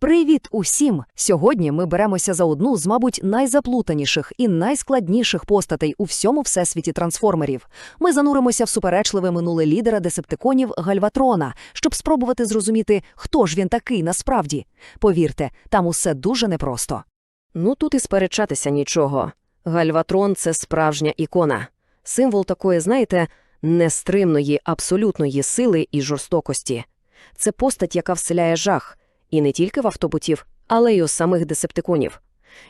Привіт усім! Сьогодні ми беремося за одну з, мабуть, найзаплутаніших і найскладніших постатей у всьому всесвіті трансформерів. Ми зануримося в суперечливе минуле лідера десептиконів Гальватрона, щоб спробувати зрозуміти, хто ж він такий насправді. Повірте, там усе дуже непросто. Ну тут і сперечатися нічого. Гальватрон це справжня ікона, символ такої, знаєте, нестримної, абсолютної сили і жорстокості. Це постать, яка вселяє жах, і не тільки в автобутів, але й у самих десептиконів.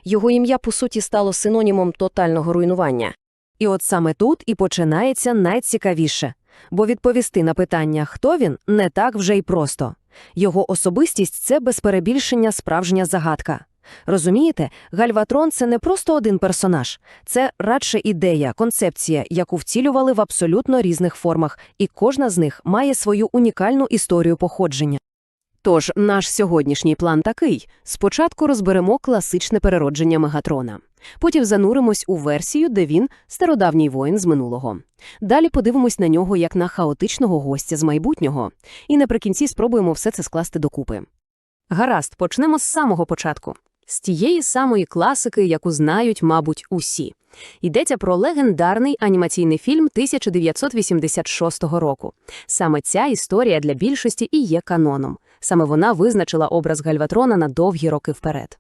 Його ім'я, по суті, стало синонімом тотального руйнування. І от саме тут і починається найцікавіше. Бо відповісти на питання, хто він, не так вже й просто. Його особистість це без перебільшення справжня загадка. Розумієте, Гальватрон це не просто один персонаж, це радше ідея, концепція, яку вцілювали в абсолютно різних формах, і кожна з них має свою унікальну історію походження. Тож наш сьогоднішній план такий: спочатку розберемо класичне переродження Мегатрона. Потім зануримось у версію, де він стародавній воїн з минулого. Далі подивимось на нього як на хаотичного гостя з майбутнього. І наприкінці спробуємо все це скласти докупи. Гаразд, почнемо з самого початку. З тієї самої класики, яку знають, мабуть, усі. Йдеться про легендарний анімаційний фільм 1986 року. Саме ця історія для більшості і є каноном. Саме вона визначила образ Гальватрона на довгі роки вперед.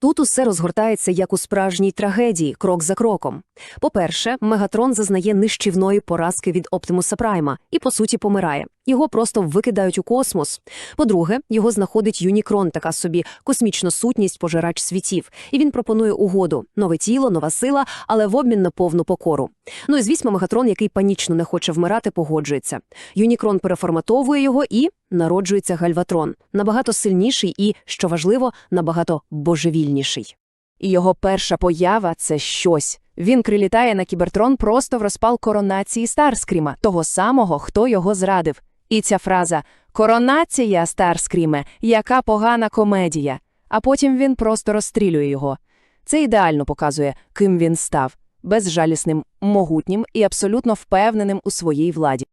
Тут усе розгортається як у справжній трагедії, крок за кроком. По-перше, Мегатрон зазнає нищівної поразки від Оптимуса Прайма і, по суті, помирає. Його просто викидають у космос. По-друге, його знаходить Юнікрон, така собі космічна сутність, пожирач світів. І він пропонує угоду – нове тіло, нова сила, але в обмін на повну покору. Ну і звісно, Мегатрон, який панічно не хоче вмирати, погоджується. Юнікрон переформатовує його і народжується Гальватрон. Набагато сильніший і, що важливо, набагато божевільніший. І його перша поява – це щось. Він прилітає на кібертрон просто в розпал коронації Старскріма, того самого, хто його зрадив. І ця фраза «Коронація, Старскріме, яка погана комедія». А потім він просто розстрілює його. Це ідеально показує, ким він став – безжалісним, могутнім і абсолютно впевненим у своїй владі.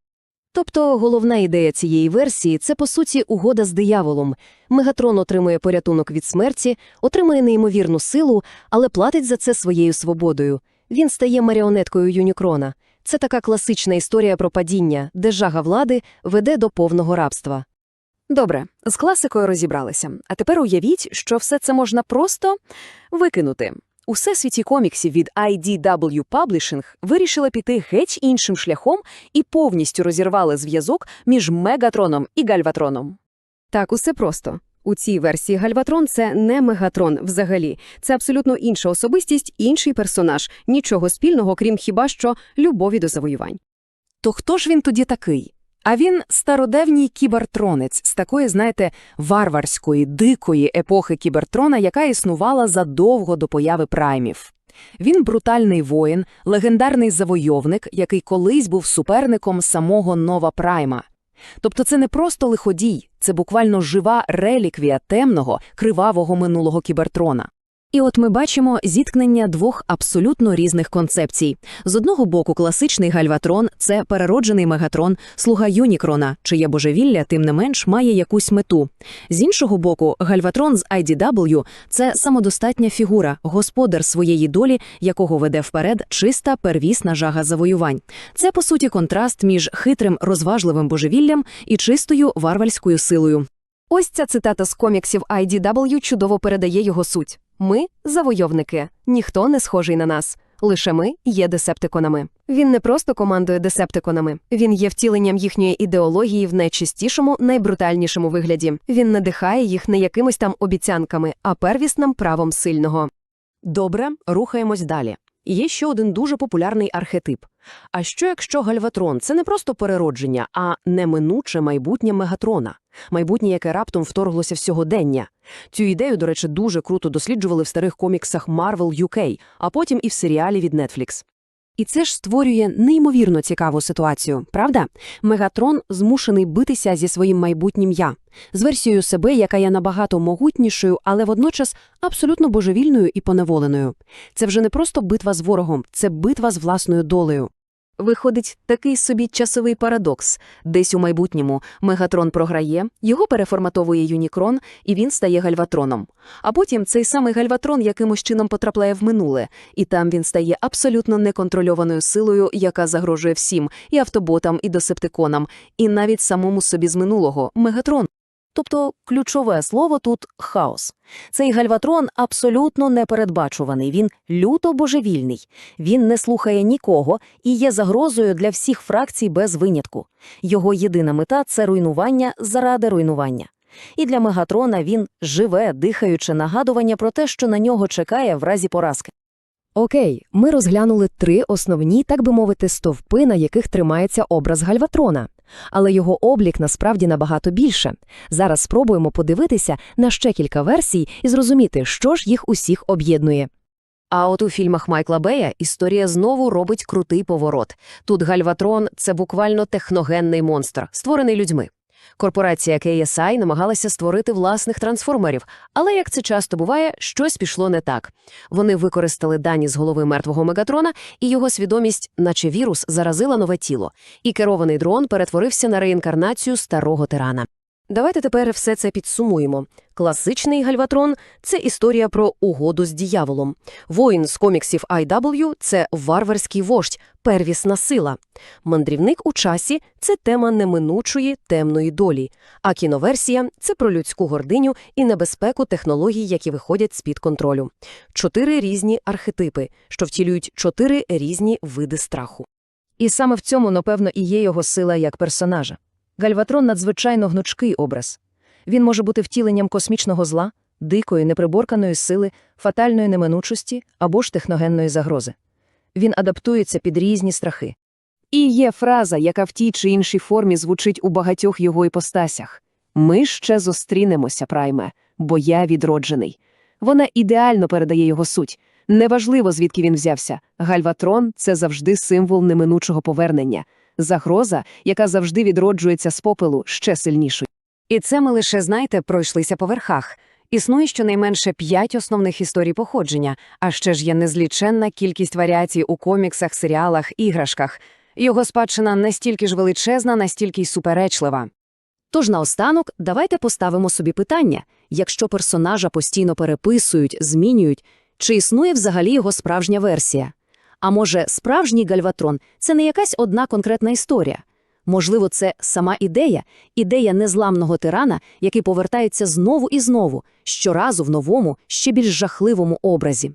Тобто головна ідея цієї версії – це, по суті, угода з дияволом. Мегатрон отримує порятунок від смерті, отримує неймовірну силу, але платить за це своєю свободою. Він стає маріонеткою Юнікрона. Це така класична історія про падіння, де жага влади веде до повного рабства. Добре, з класикою розібралися. А тепер уявіть, що все це можна просто викинути. У всесвіті коміксів від IDW Publishing вирішили піти геть іншим шляхом і повністю розірвали зв'язок між Мегатроном і Гальватроном. Так, усе просто. У цій версії Гальватрон це не Мегатрон взагалі. Це абсолютно інша особистість, інший персонаж, нічого спільного, крім хіба що любові до завоювань. То хто ж він тоді такий? А він стародавній кібертронець з такої, знаєте, варварської, дикої епохи кібертрона, яка існувала задовго до появи праймів. Він брутальний воїн, легендарний завойовник, який колись був суперником самого Нова Прайма. Тобто це не просто лиходій, це буквально жива реліквія темного, кривавого минулого кібертрона. І от ми бачимо зіткнення двох абсолютно різних концепцій. З одного боку, класичний гальватрон це перероджений мегатрон, слуга Юнікрона, чиє божевілля, тим не менш, має якусь мету. З іншого боку, гальватрон з IDW – це самодостатня фігура, господар своєї долі, якого веде вперед чиста первісна жага завоювань. Це, по суті, контраст між хитрим розважливим божевіллям і чистою варварською силою. Ось ця цитата з коміксів IDW чудово передає його суть. Ми завойовники, ніхто не схожий на нас. Лише ми є десептиконами. Він не просто командує десептиконами, він є втіленням їхньої ідеології в найчистішому, найбрутальнішому вигляді. Він надихає їх не якимись там обіцянками, а первісним правом сильного. Добре, рухаємось далі. Є ще один дуже популярний архетип. А що якщо Гальватрон це не просто переродження, а неминуче майбутнє Мегатрона, майбутнє, яке раптом вторглося в сьогодення? Цю ідею, до речі, дуже круто досліджували в старих коміксах Marvel UK, а потім і в серіалі від Netflix. І це ж створює неймовірно цікаву ситуацію, правда? Мегатрон змушений битися зі своїм майбутнім я, з версією себе, яка є набагато могутнішою, але водночас абсолютно божевільною і поневоленою. Це вже не просто битва з ворогом, це битва з власною долею. Виходить такий собі часовий парадокс. Десь у майбутньому Мегатрон програє, його переформатовує Юнікрон, і він стає гальватроном. А потім цей самий гальватрон якимось чином потрапляє в минуле, і там він стає абсолютно неконтрольованою силою, яка загрожує всім – і автоботам, і десептиконам, і навіть самому собі з минулого – Мегатрон. Тобто ключове слово тут – хаос. Цей гальватрон абсолютно непередбачуваний, він люто божевільний. Він не слухає нікого і є загрозою для всіх фракцій без винятку. Його єдина мета – це руйнування заради руйнування. І для Мегатрона він живе, дихаючи нагадування про те, що на нього чекає в разі поразки. Окей, ми розглянули три основні, так би мовити, стовпи, на яких тримається образ Гальватрона. Але його облік насправді набагато більше. Зараз спробуємо подивитися на ще кілька версій і зрозуміти, що ж їх усіх об'єднує. А от у фільмах Майкла Бея історія знову робить крутий поворот. Тут Гальватрон – це буквально техногенний монстр, створений людьми. Корпорація KSI намагалася створити власних трансформерів, але, як це часто буває, щось пішло не так. Вони використали дані з голови мертвого Мегатрона, і його свідомість, наче вірус, заразила нове тіло. І керований дрон перетворився на реінкарнацію старого тирана. Давайте тепер все це підсумуємо. Класичний Гальватрон – це історія про угоду з дияволом. Воїн з коміксів IW – це варварський вождь, первісна сила. Мандрівник у часі – це тема неминучої темної долі. А кіноверсія – це про людську гординю і небезпеку технологій, які виходять з-під контролю. Чотири різні архетипи, що втілюють чотири різні види страху. І саме в цьому, напевно, і є його сила як персонажа. Гальватрон – надзвичайно гнучкий образ. Він може бути втіленням космічного зла, дикої, неприборканої сили, фатальної неминучості або ж техногенної загрози. Він адаптується під різні страхи. І є фраза, яка в тій чи іншій формі звучить у багатьох його іпостасях. «Ми ще зустрінемося, прайме, бо я відроджений». Вона ідеально передає його суть. Неважливо, звідки він взявся. Гальватрон – це завжди символ неминучого повернення. Загроза, яка завжди відроджується з попелу, ще сильнішою. І це ми лише, знаєте, пройшлися по верхах. Існує щонайменше п'ять основних історій походження, а ще ж є незліченна кількість варіацій у коміксах, серіалах, іграшках. Його спадщина настільки ж величезна, настільки й суперечлива. Тож наостанок давайте поставимо собі питання. Якщо персонажа постійно переписують, змінюють, чи існує взагалі його справжня версія? А може, справжній гальватрон – це не якась одна конкретна історія? Можливо, це сама ідея, ідея незламного тирана, який повертається знову і знову, щоразу в новому, ще більш жахливому образі.